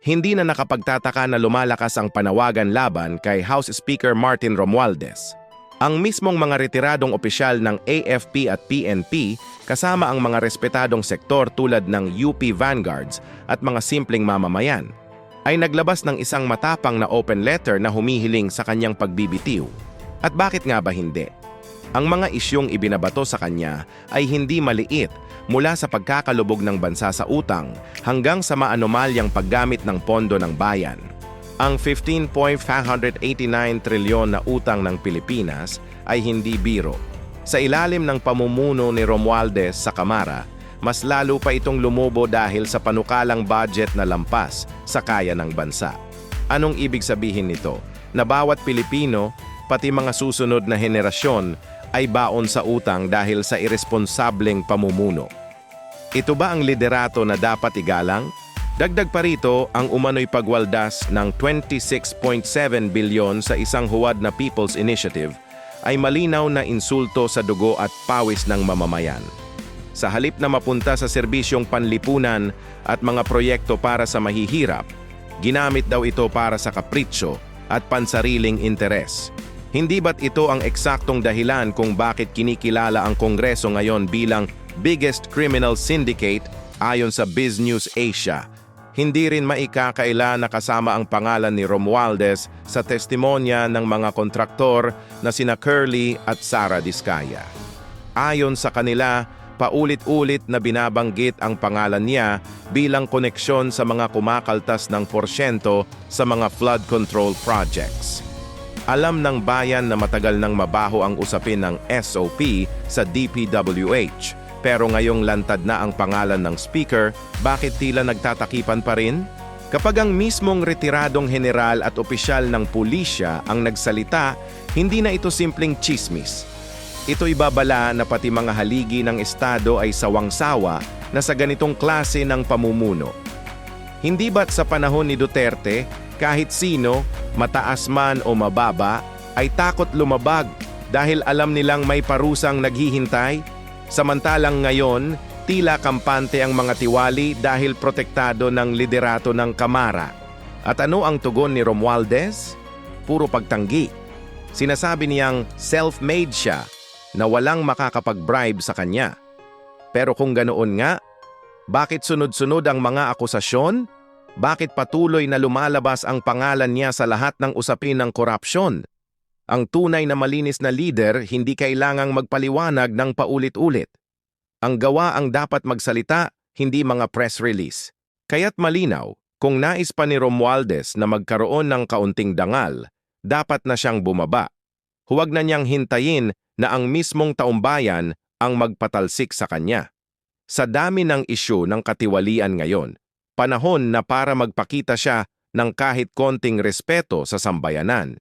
hindi na nakapagtataka na lumalakas ang panawagan laban kay House Speaker Martin Romualdez. Ang mismong mga retiradong opisyal ng AFP at PNP kasama ang mga respetadong sektor tulad ng UP Vanguards at mga simpleng mamamayan ay naglabas ng isang matapang na open letter na humihiling sa kanyang pagbibitiw. At bakit nga ba hindi? Ang mga isyong ibinabato sa kanya ay hindi maliit mula sa pagkakalubog ng bansa sa utang hanggang sa maanomalyang paggamit ng pondo ng bayan. Ang 15.589 trilyon na utang ng Pilipinas ay hindi biro. Sa ilalim ng pamumuno ni Romualdez sa Kamara, mas lalo pa itong lumubo dahil sa panukalang budget na lampas sa kaya ng bansa. Anong ibig sabihin nito? Na bawat Pilipino, pati mga susunod na henerasyon, ay baon sa utang dahil sa irresponsableng pamumuno. Ito ba ang liderato na dapat igalang? Dagdag pa rito ang umano'y pagwaldas ng 26.7 bilyon sa isang huwad na People's Initiative ay malinaw na insulto sa dugo at pawis ng mamamayan. Sa halip na mapunta sa serbisyong panlipunan at mga proyekto para sa mahihirap, ginamit daw ito para sa kapritsyo at pansariling interes. Hindi ba't ito ang eksaktong dahilan kung bakit kinikilala ang Kongreso ngayon bilang biggest criminal syndicate ayon sa Biz News Asia? Hindi rin maikakaila na kasama ang pangalan ni Romualdez sa testimonya ng mga kontraktor na sina Curly at Sara Diskaya. Ayon sa kanila, paulit-ulit na binabanggit ang pangalan niya bilang koneksyon sa mga kumakaltas ng porsyento sa mga flood control projects. Alam ng bayan na matagal nang mabaho ang usapin ng SOP sa DPWH, pero ngayong lantad na ang pangalan ng speaker, bakit tila nagtatakipan pa rin? Kapag ang mismong retiradong general at opisyal ng pulisya ang nagsalita, hindi na ito simpleng chismis. Ito'y babala na pati mga haligi ng Estado ay sawang-sawa na sa ganitong klase ng pamumuno. Hindi ba't sa panahon ni Duterte, kahit sino, mataas man o mababa, ay takot lumabag dahil alam nilang may parusang naghihintay? Samantalang ngayon, tila kampante ang mga tiwali dahil protektado ng liderato ng Kamara. At ano ang tugon ni Romualdez? Puro pagtanggi. Sinasabi niyang self-made siya na walang makakapag-bribe sa kanya. Pero kung ganoon nga, bakit sunod-sunod ang mga akusasyon? Bakit patuloy na lumalabas ang pangalan niya sa lahat ng usapin ng korupsyon? Ang tunay na malinis na leader hindi kailangang magpaliwanag ng paulit-ulit. Ang gawa ang dapat magsalita, hindi mga press release. Kaya't malinaw, kung nais pa ni Romualdez na magkaroon ng kaunting dangal, dapat na siyang bumaba. Huwag na niyang hintayin na ang mismong taumbayan ang magpatalsik sa kanya. Sa dami ng isyu ng katiwalian ngayon, panahon na para magpakita siya ng kahit konting respeto sa sambayanan.